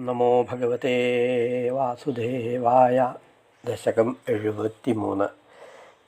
നമോ ഭഗവതേ വാസുദേവായ. ദശകം എഴുപത്തിമൂന്ന്.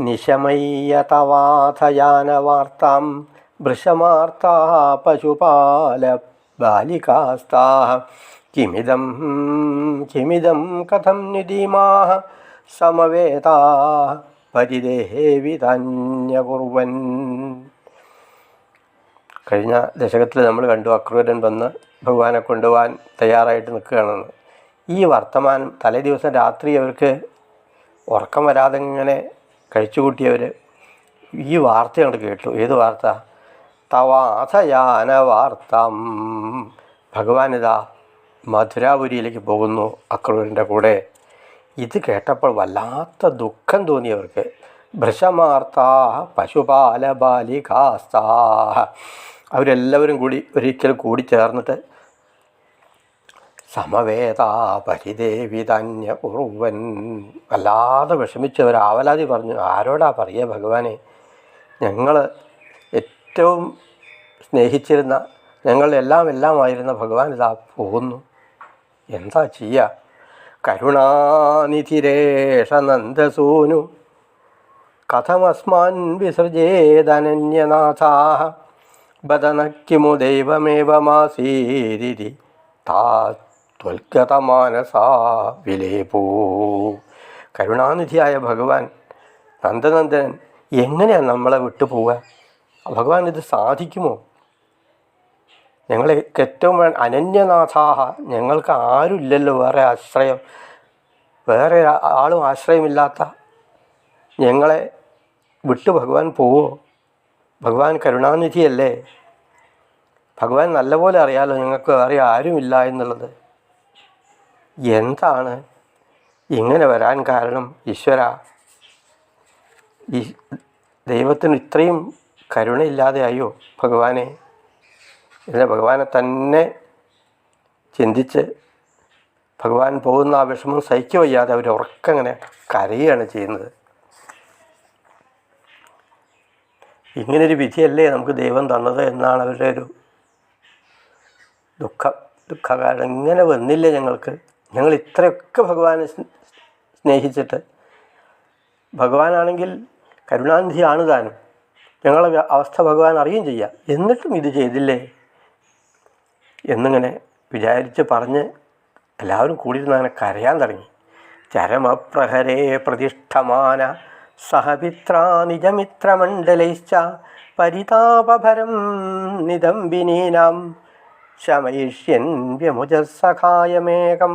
നിശമയ്യതവാഥയാനവാർത്താം വൃഷമാർത്താ പശുപാല ബാലികാസ്താ കിമിദം കിമിദം കഥം നിധീമാ സമവേതാ പരിദേഹേവി തന്യകുർവൻ കഴിഞ്ഞ ദശകത്തിൽ നമ്മൾ കണ്ടു അക്രൂരൻ വന്ന് ഭഗവാനെ കൊണ്ടുപോകാൻ തയ്യാറായിട്ട് നിൽക്കുകയാണെന്ന്. ഈ വർത്തമാനം തലേ ദിവസം രാത്രി അവർക്ക് ഉറക്കം വരാതെ ഇങ്ങനെ കഴിച്ചുകൂട്ടിയവർ ഈ വാർത്ത അങ്ങോട്ട് കേട്ടു. ഏത് വാർത്ത? തവാസയാന വാർത്തം. ഭഗവാനിതാ മധുരാപുരിയിലേക്ക് പോകുന്നു അക്രൂരന്റെ കൂടെ. ഇത് കേട്ടപ്പോൾ വല്ലാത്ത ദുഃഖം തോന്നിയവർക്ക് ഭൃഷമാർത്താ പശുപാല ബാലികാസ്താ അവരെല്ലാവരും കൂടി ഒരിക്കൽ കൂടി ചേർന്നിട്ട് സമവേദ പരിദേവി തന്യ ഉറുവൻ വല്ലാതെ വിഷമിച്ചവർ ആവലാതി പറഞ്ഞു ആരോടാ പറയുക ഭഗവാനെ? ഞങ്ങൾ ഏറ്റവും സ്നേഹിച്ചിരുന്ന ഞങ്ങളെല്ലാം എല്ലാമായിരുന്ന ഭഗവാൻ ഇതാ പോകുന്നു. എന്താ ചെയ്യുക കരുണാനിധിരേഷ നന്ദസൂനു. കഥമസ്മാൻ വിസൃജേതനന്യനാഥാ. ബദന കിമു ദൈവമേവമാസീരിതി താത്വൽഗതമാനസാ വിലേപൂ. കരുണാനിധിയായ ഭഗവാൻ നന്ദനന്ദനൻ എങ്ങനെയാണ് നമ്മളെ വിട്ടു പോവുക? ഭഗവാൻ ഇത് സാധിക്കുമോ? ഞങ്ങളെ ഏറ്റവും അനന്യനാഥാഹ ഞങ്ങൾക്ക് ആരുമില്ലല്ലോ വേറെ ആശ്രയം വേറെ ആളും ആശ്രയമില്ലാത്ത ഞങ്ങളെ വിട്ടു ഭഗവാൻ പോവോ? ഭഗവാൻ കരുണാനിധിയല്ലേ? ഭഗവാൻ നല്ലപോലെ അറിയാലോ ഞങ്ങൾക്ക് വേറെ ആരുമില്ല എന്നുള്ളത്. എന്താണ്? ഇങ്ങനെ വരാൻ കാരണം ഈശ്വര. ഈ ദൈവത്തിന് ഇത്രയും കരുണയില്ലാതെയായോ ഭഗവാനെ? ഇതിനെ ഭഗവാനെ തന്നെ ചിന്തിച്ച് ഭഗവാൻ പോകുന്ന ആ വിഷമം സഹിക്കുക വയ്യാതെ അവർ ഉറക്കങ്ങനെ കരയുകയാണ് ചെയ്യുന്നത്. ഇങ്ങനൊരു വിധിയല്ലേ നമുക്ക് ദൈവം തന്നത് എന്നാണ് അവരുടെ ഒരു ദുഃഖം. ദുഃഖകാരണം. ഇങ്ങനെ വന്നില്ല ഞങ്ങൾക്ക്? ഞങ്ങൾ ഇത്രയൊക്കെ ഭഗവാനെ സ്നേഹിച്ചിട്ട്. ഭഗവാനാണെങ്കിൽ കരുണാനിധിയാണ് താനും. ഞങ്ങളെ അവസ്ഥ ഭഗവാൻ അറിയുകയും ചെയ്യാം. എന്നിട്ടും ഇത് ചെയ്തില്ലേ? എന്നിങ്ങനെ വിചാരിച്ച് പറഞ്ഞ് എല്ലാവരും കൂടിയിരുന്ന് അങ്ങനെ കരയാൻ തുടങ്ങി. ചരമപ്രഹരേ പ്രതിഷ്ഠമാന സഹപിത്രാ നിജമിത്രമണ്ഡലൈശ്ച പരിതാപഭരം നിദംബിനീനാം ശമയിഷ്യൻ വ്യമുജസഖായമേകം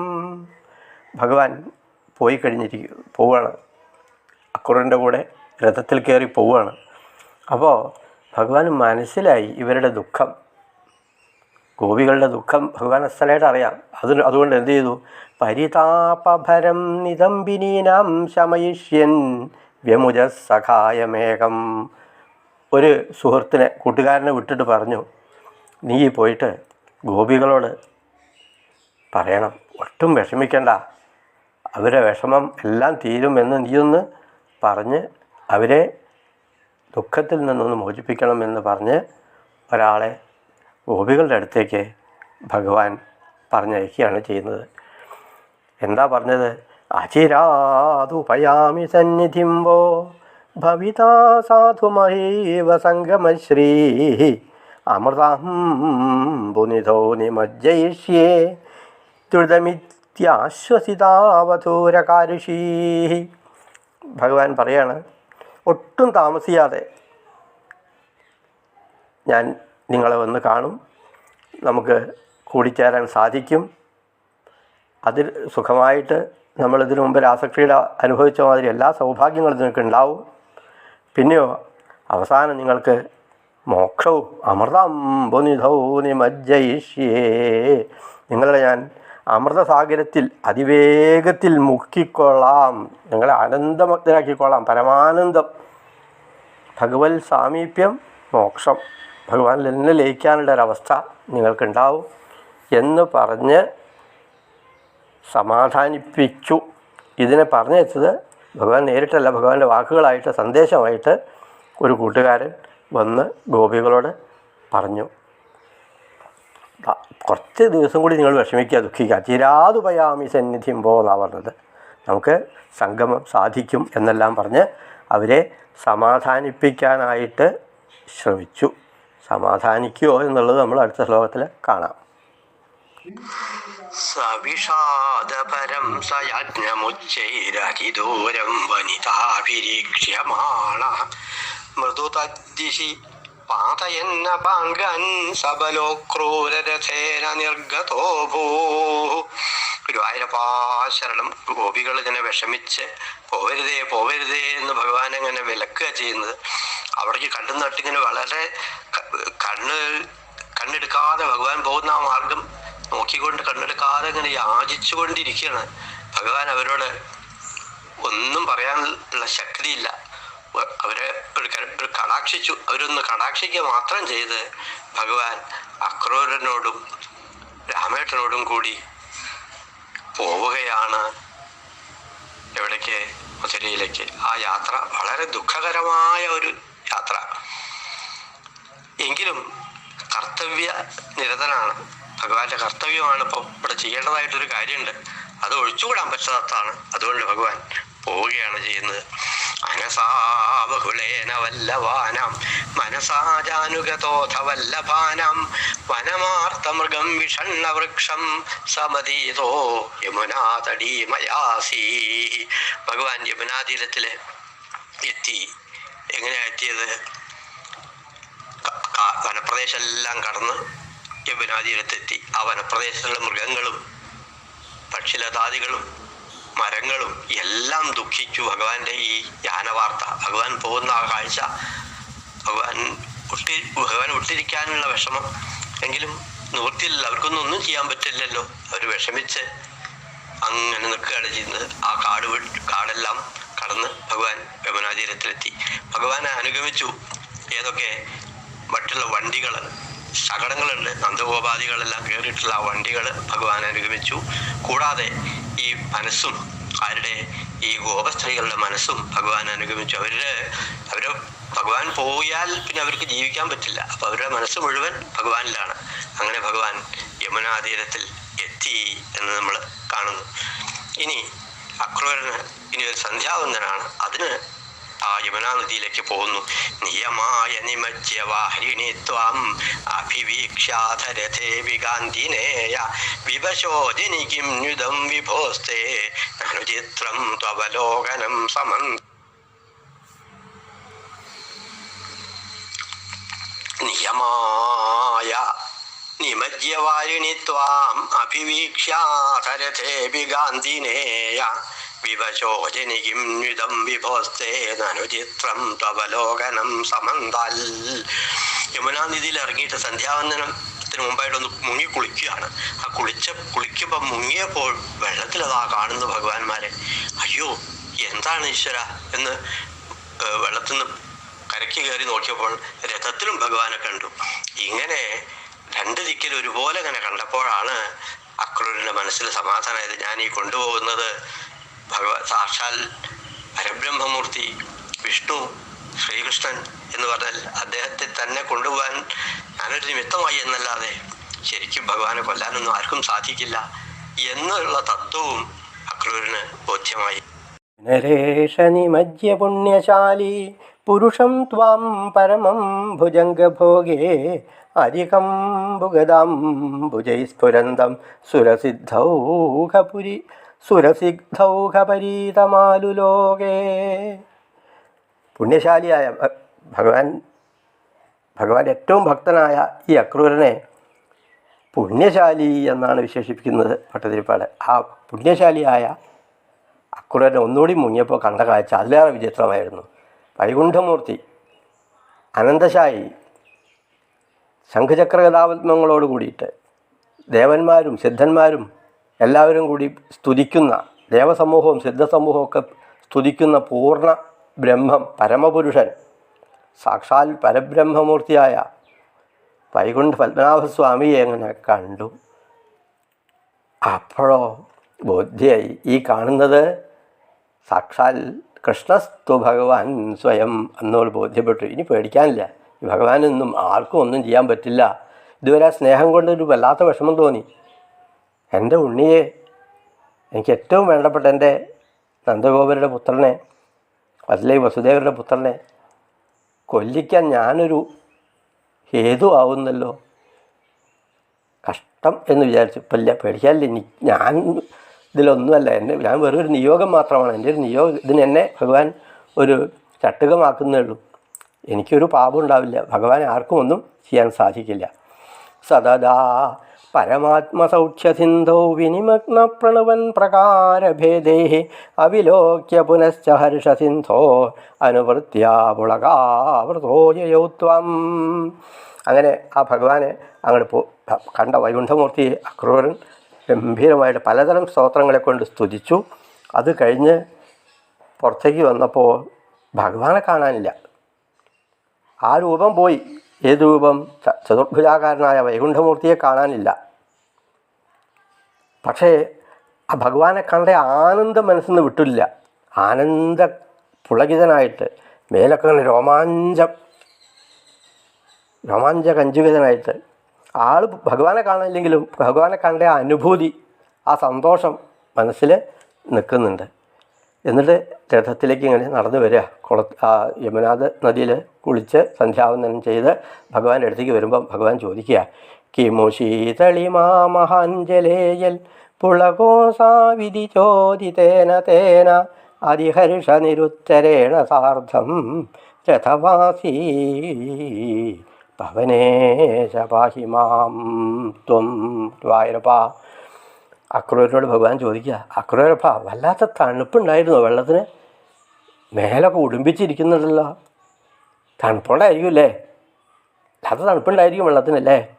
ഭഗവാൻ പോയി കഴിഞ്ഞിരിക്കും പോവുകയാണ് അക്കുറിന്റെ കൂടെ രഥത്തിൽ കയറി പോവുകയാണ് അപ്പോൾ ഭഗവാൻ മനസ്സിലായി ഇവരുടെ ദുഃഖം. ഗോപികളുടെ ദുഃഖം ഭഗവാൻ അസ്ഥലമായിട്ട് അറിയാം. അത് അതുകൊണ്ട് എന്ത് ചെയ്തു? പരിതാപഭരം നിതംബിനീനാം ശമയിഷ്യൻ വ്യമുജ സഖായമേകം ഒരു സുഹൃത്തിനെ കൂട്ടുകാരനെ വിട്ടിട്ട് പറഞ്ഞു നീ പോയിട്ട് ഗോപികളോട് പറയണം. ഒട്ടും വിഷമിക്കണ്ട. അവരെ വിഷമം എല്ലാം തീരുമെന്ന് നീയൊന്ന് പറഞ്ഞ് അവരെ ദുഃഖത്തിൽ നിന്നൊന്ന് മോചിപ്പിക്കണമെന്ന് പറഞ്ഞ് ഒരാളെ ഗോപികളുടെ അടുത്തേക്ക് ഭഗവാൻ പറഞ്ഞയക്കുകയാണ് ചെയ്യുന്നത്. എന്താ പറഞ്ഞത്? അചിരാതുപയാമി സന്നിധിം വോ ഭവിതാ സാധുമഹീവ സംഗമശ്രീ. അമൃതുനിധോ നിമജ്ജയിഷ്യേ. ദ്രുതമിത്യാശ്വസിതാവധൂരകാരുഷീ ഭഗവാൻ പറയാണ് ഒട്ടും താമസിയാതെ ഞാൻ നിങ്ങളെ വന്ന് കാണും. നമുക്ക് കൂടിച്ചേരാൻ സാധിക്കും. അതിൽ സുഖമായിട്ട് നമ്മൾ ഇതിനു മുമ്പ് രാസക്രിയ അനുഭവിച്ച മാതിരി എല്ലാ സൗഭാഗ്യങ്ങളും നിങ്ങൾക്ക് ഉണ്ടാവും. പിന്നെയോ അവസാനം നിങ്ങൾക്ക് മോക്ഷവും അമൃതംബുനിധൗ നിമജ്ജയിഷ്യേ നിങ്ങളെ ഞാൻ അമൃതസാഗരത്തിൽ അതിവേഗത്തിൽ മുക്കിക്കൊള്ളാം. നിങ്ങളെ ആനന്ദമഗ്നരാക്കിക്കൊള്ളാം പരമാനന്ദം. ഭഗവത് സാമീപ്യം മോക്ഷം. ഭഗവാനിൽ തന്നെ ലയിക്കാനുള്ള ഒരവസ്ഥ നിങ്ങൾക്കുണ്ടാവും എന്ന് പറഞ്ഞ് സമാധാനിപ്പിച്ചു. ഇതിനെ പറഞ്ഞു വെച്ചത് ഭഗവാൻ നേരിട്ടല്ല. ഭഗവാന്റെ വാക്കുകളായിട്ട് സന്ദേശമായിട്ട് ഒരു കൂട്ടുകാരൻ വന്ന് ഗോപികളോട് പറഞ്ഞു. കുറച്ച് ദിവസം കൂടി നിങ്ങൾ വിഷമിക്കുക ദുഃഖിക്കുക. ചിരാതുപയാമി സന്നിധിം പോ എന്നാണ് പറഞ്ഞത്. നമുക്ക് സംഗമം സാധിക്കും എന്നെല്ലാം പറഞ്ഞ് അവരെ സമാധാനിപ്പിക്കാനായിട്ട് ശ്രമിച്ചു. സമാധാനിക്കുമോ എന്നുള്ളത് നമ്മൾ അടുത്ത ശ്ലോകത്തിൽ കാണാം. സവിഷാദപരം സയജ്ഞമുച്ചൈരതിദൂരം വനിതാഭിരീക്ഷ്യമാണ. മൃദുതദ്ദിശി പാതയെന്ന പാങ്കൻ സബലോ ക്രൂരരഥേന നിർഗതോ ഭൂ. ഗുരുവായൂരപ്പാശരണം ഗോപികൾ ഇങ്ങനെ വിഷമിച്ച് പോവരുതേ പോവരുതേ എന്ന് ഭഗവാൻ അങ്ങനെ വിലക്കുക ചെയ്യുന്നത്. അവിടേക്ക് കണ്ണു വളരെ കണ്ണ് കണ്ണെടുക്കാതെ ഭഗവാൻ പോകുന്ന ആ മാർഗം നോക്കിക്കൊണ്ട് കണ്ണെടുക്കാതെ ഇങ്ങനെ യാചിച്ചുകൊണ്ടിരിക്കുകയാണ്. ഭഗവാൻ അവരോട് ഒന്നും പറയാനുള്ള ശക്തിയില്ല. അവരെ ഒരു ഒരു കടാക്ഷിച്ചു. അവരൊന്ന് കടാക്ഷിക്കുക മാത്രം ചെയ്ത് ഭഗവാൻ അക്രൂരനോടും രാമേട്ടനോടും കൂടി പോവുകയാണ് എവിടേക്ക്? മധുരയിലേക്ക്. ആ യാത്ര വളരെ ദുഃഖകരമായ ഒരു യാത്ര. എങ്കിലും കർത്തവ്യ നിരതനാണ്. ഭഗവാന്റെ കർത്തവ്യമാണ് ഇപ്പോൾ ഇവിടെ ചെയ്യേണ്ടതായിട്ടൊരു കാര്യമുണ്ട് അത് ഒഴിച്ചുകൂടാൻ പറ്റാത്തതാണ്. അതുകൊണ്ട് ഭഗവാൻ പോവുകയാണ് ചെയ്യുന്നത്. മനസാ ബഹുളേന വല്ലവാനാം മനസാജാനുഗതോഥ വല്ലഭാനാം വനമാർത്തമൃഗം വിഷണ്ണ വൃക്ഷം സമതീതോ യമുനാതടീമയാസീ. ഭഗവാൻ യമുനാതീരത്തിൽ എത്തി. എങ്ങനെയാ എത്തിയത്? വനപ്രദേശം എല്ലാം വനപ്രദേശമെല്ലാം കടന്ന് യമുനാതീരത്തെത്തി ആ വനപ്രദേശത്തുള്ള മൃഗങ്ങളും പക്ഷിലതാദികളും മരങ്ങളും എല്ലാം ദുഃഖിച്ചു. ഭഗവാന്റെ ഈ യാനവാർത്ത ഭഗവാൻ പോകുന്ന ആ കാഴ്ച ഭഗവാൻ ഒട്ടി ഭഗവാൻ ഒട്ടിരിക്കാനുള്ള വിഷമം എങ്കിലും നിവൃത്തിയില്ല അവർക്കൊന്നും ഒന്നും ചെയ്യാൻ പറ്റില്ലല്ലോ. അവർ വിഷമിച്ച് അങ്ങനെ നിൽക്കുകയാണ് ചെയ്യുന്നത്. ആ കാട് വിട്ട് കാടെല്ലാം കടന്ന് ഭഗവാൻ യമുനാതീരത്തിലെത്തി. ഭഗവാനെ അനുഗമിച്ചു. ഏതൊക്കെ മറ്റുള്ള വണ്ടികൾ ശകടങ്ങളുണ്ട്. നന്ദഗോപാധികളെല്ലാം കയറിയിട്ടുള്ള ആ വണ്ടികൾ ഭഗവാൻ അനുഗമിച്ചു. കൂടാതെ ഈ മനസ്സും ആരുടെ ഈ ഗോപസ്ത്രീകളുടെ മനസ്സും ഭഗവാൻ അനുഗമിച്ചു. അവരുടെ അവർ ഭഗവാൻ പോയാൽ പിന്നെ അവർക്ക് ജീവിക്കാൻ പറ്റില്ല. അപ്പൊ അവരുടെ മനസ്സ് മുഴുവൻ ഭഗവാനിലാണ്. അങ്ങനെ ഭഗവാൻ യമുനാതീരത്തിൽ എത്തി എന്ന് നമ്മൾ കാണുന്നു. ഇനി അക്രൂരന് ഇനി ഒരു സന്ധ്യാവന്തനാണ്. അതിന് ആ യമുനാ നദിയിലേക്ക് പോകുന്നു. നിയമായ നിമജ്യ വാഹിനി ത്വാം അഭിവീക്ഷാധരഥേ വികാന്തിനേയ വിവശോദിനി കിം നുദം വിഭോസ്തേ. അനുചിത്രം ത്വവലോകനം സമം നിയമായ നിമജ്യവാരിണി ത്വാം അഭിവീക്ഷ്യാധരഥേ വികാന്തിനേയ വിവശോജനി കിം ന്യുതം വിഭോസ്തേ നനുചിത്രം ത്വവലോകനം സമന്താൽ. യമുനാ നദിയിൽ ഇറങ്ങിയിട്ട് സന്ധ്യാവന്ദനത്തിന് മുമ്പായിട്ടൊന്ന് മുങ്ങി കുളിക്കുകയാണ്. ആ കുളിച്ച കുളിക്കുമ്പോൾ മുങ്ങിയപ്പോൾ വെള്ളത്തിൽ അതാ കാണുന്നു ഭഗവാന്മാരെ. അയ്യോ എന്താണ് ഈശ്വര എന്ന് വെള്ളത്തിൽ നിന്ന് കരയ്ക്ക് കയറി നോക്കിയപ്പോൾ രഥത്തിലും ഭഗവാനെ കണ്ടു. ഇങ്ങനെ രണ്ട് ദിക്കിൽ ഒരുപോലെ ഇങ്ങനെ കണ്ടപ്പോഴാണ് അക്രൂരിന്റെ മനസ്സിൽ സമാധാനമായത് ഞാൻ ഈ കൊണ്ടുപോകുന്നത് ഭഗവ സാക്ഷാൽ പരബ്രഹ്മമൂർത്തി വിഷ്ണു ശ്രീകൃഷ്ണൻ എന്ന് പറഞ്ഞാൽ അദ്ദേഹത്തെ തന്നെ കൊണ്ടുപോകാൻ ഞാനൊരു നിമിത്തമായി എന്നല്ലാതെ ശരിക്കും ഭഗവാനെ കൊല്ലാനൊന്നും ആർക്കും സാധിക്കില്ല എന്നുള്ള തത്വവും അക്രൂരന് ബോധ്യമായി. പുണ്യശാലി പുരുഷം ത്വാം പരമം ഭുജംഗഭോഗേ അധികം ഭുഗദാം ഭുജൈസ്ഫുരന്തം സുരസിദ്ധൗഘപുരി സുരസിദ്ധൗഘപരീതമാലുലോകേ പുണ്യശാലിയായ ഭഗവാൻ ഭഗവാൻ ഏറ്റവും ഭക്തനായ ഈ അക്രൂരനെ പുണ്യശാലി എന്നാണ് വിശേഷിപ്പിക്കുന്നത് ഭട്ടതിരിപ്പാട് ആ പുണ്യശാലിയായ അക്രൂരനെ ഒന്നുകൂടി മുങ്ങിയപ്പോൾ കണ്ട കാഴ്ച അതിലേറെ വിചിത്രമായിരുന്നു. വൈകുണ്ഠമൂർത്തി അനന്തശായി ശംഖചക്രകഥാപത്മങ്ങളോട് കൂടിയിട്ട് ദേവന്മാരും സിദ്ധന്മാരും എല്ലാവരും കൂടി സ്തുതിക്കുന്ന ദേവസമൂഹവും സിദ്ധസമൂഹവും ഒക്കെ സ്തുതിക്കുന്ന പൂർണ ബ്രഹ്മം പരമപുരുഷൻ സാക്ഷാൽ പരബ്രഹ്മമൂർത്തിയായ വൈകുണ്ഠ പത്മനാഭസ്വാമിയെ എങ്ങനെ കണ്ടു? അപ്പോഴോ ബോധ്യായി ഈ കാണുന്നത് സാക്ഷാൽ കൃഷ്ണസ്തു ഭഗവാൻ സ്വയം എന്നോട് ബോധ്യപ്പെട്ടു. ഇനി പേടിക്കാനില്ല. ഭഗവാനൊന്നും ആർക്കും ഒന്നും ചെയ്യാൻ പറ്റില്ല. ഇതുവരെ സ്നേഹം കൊണ്ടൊരു വല്ലാത്ത വിഷമം തോന്നി. എന്റെ ഉണ്ണിയെ എനിക്ക് ഏറ്റവും വേണ്ടപ്പെട്ട എന്റെ നന്ദഗോപരുടെ പുത്രനെ അതിലെ വസുദേവരുടെ പുത്രനെ കൊല്ലിക്കാൻ ഞാനൊരു ഹേതു ആവുന്നല്ലോ. കഷ്ടം എന്ന് വിചാരിച്ചു. ഇപ്പം ഇല്ല പേടിക്കാനില്ല. ഇനി ഞാൻ ഇതിലൊന്നുമല്ല. എന്റെ ഞാൻ വെറും ഒരു നിയോഗം മാത്രമാണ്. എന്റെ ഒരു നിയോഗം ഇതിന് എന്നെ ഭഗവാൻ ഒരു ചട്ടുകമാക്കുന്നേ ഉള്ളൂ എനിക്കൊരു പാപം ഉണ്ടാവില്ല. ഭഗവാൻ ആർക്കും ഒന്നും ചെയ്യാൻ സാധിക്കില്ല. സദാ പരമാത്മസൗഖ്യസിന്ധോ വിനിമഗ്ന പ്രണവൻ പ്രകാരഭേദേ അവിലോക്യ പുനശ്ച ഹർഷസിന്ധോ അനുവൃത്യാപുളകാവൃതോയോ ത്വം. അങ്ങനെ ആ ഭഗവാനെ അങ്ങോട്ട് പോ കണ്ട വൈകുണ്ഠമൂർത്തിയെ അക്രൂരൻ ഗംഭീരമായിട്ട് പലതരം സ്തോത്രങ്ങളെ കൊണ്ട് സ്തുതിച്ചു. അത് കഴിഞ്ഞ് പുറത്തേക്ക് വന്നപ്പോൾ ഭഗവാനെ കാണാനില്ല. ആ രൂപം പോയി. ഏത് രൂപം? ചതുർഭുജാകാരനായ വൈകുണ്ഠമൂർത്തിയെ കാണാനില്ല. പക്ഷേ ആ ഭഗവാനെ കണ്ട ആനന്ദം മനസ്സിൽ നിന്ന് വിട്ടില്ല. ആനന്ദ പുളകിതനായിട്ട് മേലൊക്കെ അങ്ങനെ രോമാഞ്ചം രോമാഞ്ച കഞ്ചുകിതനായിട്ട് ആൾ ഭഗവാനെ കാണില്ലെങ്കിലും ഭഗവാനെ കണ്ട ആ അനുഭൂതി ആ സന്തോഷം മനസ്സിൽ നിൽക്കുന്നുണ്ട്. എന്നിട്ട് രഥത്തിലേക്ക് ഇങ്ങനെ നടന്നു വരിക. കുള ആ യമുനാഥ് നദിയിൽ കുളിച്ച് സന്ധ്യാവന്ദനം ചെയ്ത് ഭഗവാന്റെ അടുത്തേക്ക് വരുമ്പോൾ ഭഗവാൻ ചോദിക്കുക കിമു ശീതളിമാ മഹാഞ്ജലേയൽ. പുളകോസാവിധി ചോദിതേന തേന അതിഹർഷ നിരുത്തരേണ സാർദ്ധം രഥവാസീ. പവനേശ പാഹി മാം ത്വം വായുരപ്പ അക്രൂരനോട് ഭഗവാൻ ചോദിക്കുക അക്രൂരപ്പ വല്ലാത്ത തണുപ്പുണ്ടായിരുന്നു വെള്ളത്തിന്? മേലൊക്കെ ഉടുമ്പിച്ചിരിക്കുന്നുണ്ടല്ലോ. തണുപ്പുണ്ടായിരിക്കും അല്ലേ? അല്ലാത്ത തണുപ്പുണ്ടായിരിക്കും വെള്ളത്തിനല്ലേ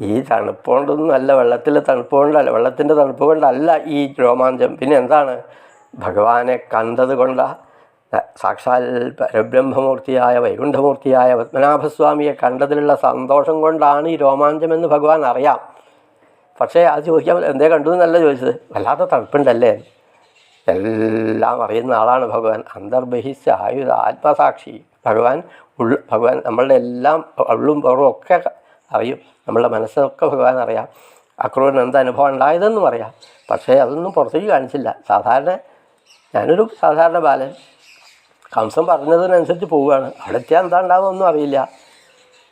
ഈ തണുപ്പ് കൊണ്ടൊന്നുമല്ല വെള്ളത്തിലെ തണുപ്പ് കൊണ്ടല്ല വെള്ളത്തിന്റെ തണുപ്പ് കൊണ്ടല്ല ഈ രോമാഞ്ചം. പിന്നെ എന്താണ്? ഭഗവാനെ കണ്ടത് കൊണ്ടാണ് സാക്ഷാൽ പരബ്രഹ്മമൂർത്തിയായ വൈകുണ്ഠമൂർത്തിയായ പത്മനാഭസ്വാമിയെ കണ്ടതിലുള്ള സന്തോഷം കൊണ്ടാണ് ഈ രോമാഞ്ചമെന്ന് ഭഗവാൻ അറിയാം. പക്ഷേ അത് ചോദിക്കാൻ എന്തേ കണ്ടു എന്നല്ല ചോദിച്ചത്. വല്ലാത്ത തണുപ്പുണ്ടല്ലേ? എല്ലാം അറിയുന്ന ആളാണ് ഭഗവാൻ. അന്തർബഹിസ് ആയുധ ആത്മസാക്ഷി. ഭഗവാൻ ഉൾ ഭഗവാൻ നമ്മളുടെ എല്ലാം ഉള്ളും പുറവും ഒക്കെ അറിയും. നമ്മളുടെ മനസ്സൊക്കെ ഭഗവാൻ അറിയാം. അക്രൂരൻ എന്ത് അനുഭവം ഉണ്ടായതെന്നും അറിയാം. പക്ഷേ അതൊന്നും പുറത്തേക്ക് കാണിച്ചില്ല. സാധാരണ ഞാനൊരു സാധാരണ ബാലൻ. കംസം പറഞ്ഞതിനനുസരിച്ച് പോവുകയാണ്. അവിടെ എത്തിയാൽ എന്താ ഉണ്ടാകുമെന്നൊന്നും അറിയില്ല.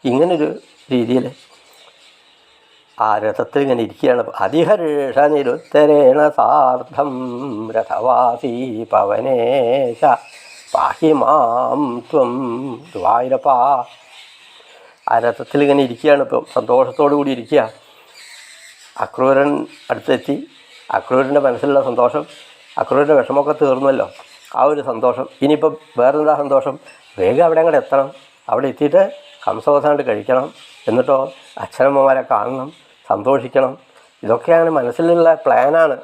ഇങ്ങനൊരു രീതിയിൽ ആ രഥത്തിൽ ഇങ്ങനെ ഇരിക്കുകയാണ്. അതിഹരീഷ നിരുത്തരേണ സാർദ്ധം രഥവാസി പവനേശ. പാഹി മാം ത്വം ദ്വായിരപ്പാ ആ രഥത്തിൽ ഇങ്ങനെ ഇരിക്കുകയാണ് ഇപ്പം. സന്തോഷത്തോടു കൂടി ഇരിക്കുക. അക്രൂരൻ അടുത്തെത്തി. അക്രൂരന്റെ മനസ്സിലുള്ള സന്തോഷം. അക്രൂരന്റെ വിഷമമൊക്കെ തീർന്നല്ലോ. ആ ഒരു സന്തോഷം. ഇനിയിപ്പം വേറെന്താ സന്തോഷം? വേഗം അവിടെ അങ്ങോട്ട് എത്തണം. അവിടെ എത്തിയിട്ട് ഹംസവസാണ്ട് കഴിക്കണം. എന്നിട്ടോ അച്ഛനമ്മമാരെ കാണണം. സന്തോഷിക്കണം. ഇതൊക്കെയാണ് മനസ്സിലുള്ള പ്ലാനാണ്.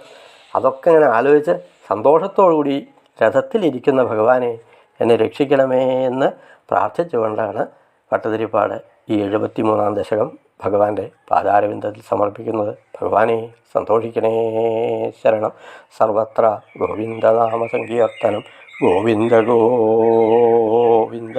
അതൊക്കെ ഇങ്ങനെ ആലോചിച്ച് സന്തോഷത്തോടുകൂടി രഥത്തിലിരിക്കുന്ന ഭഗവാനെ എന്നെ രക്ഷിക്കണമേ എന്ന് പ്രാർത്ഥിച്ചുകൊണ്ടാണ് ഭട്ടതിരിപ്പാട് ഈ എഴുപത്തി മൂന്നാം ദശകം ഭഗവാന്റെ പാദാരവിന്ദത്തിൽ സമർപ്പിക്കുന്നത്. ഭഗവാനെ സന്തോഷിക്കണേ. ശരണം. സർവത്ര ഗോവിന്ദനാമ സങ്കീർത്തനം. ഗോവിന്ദ ഗോവിന്ദ.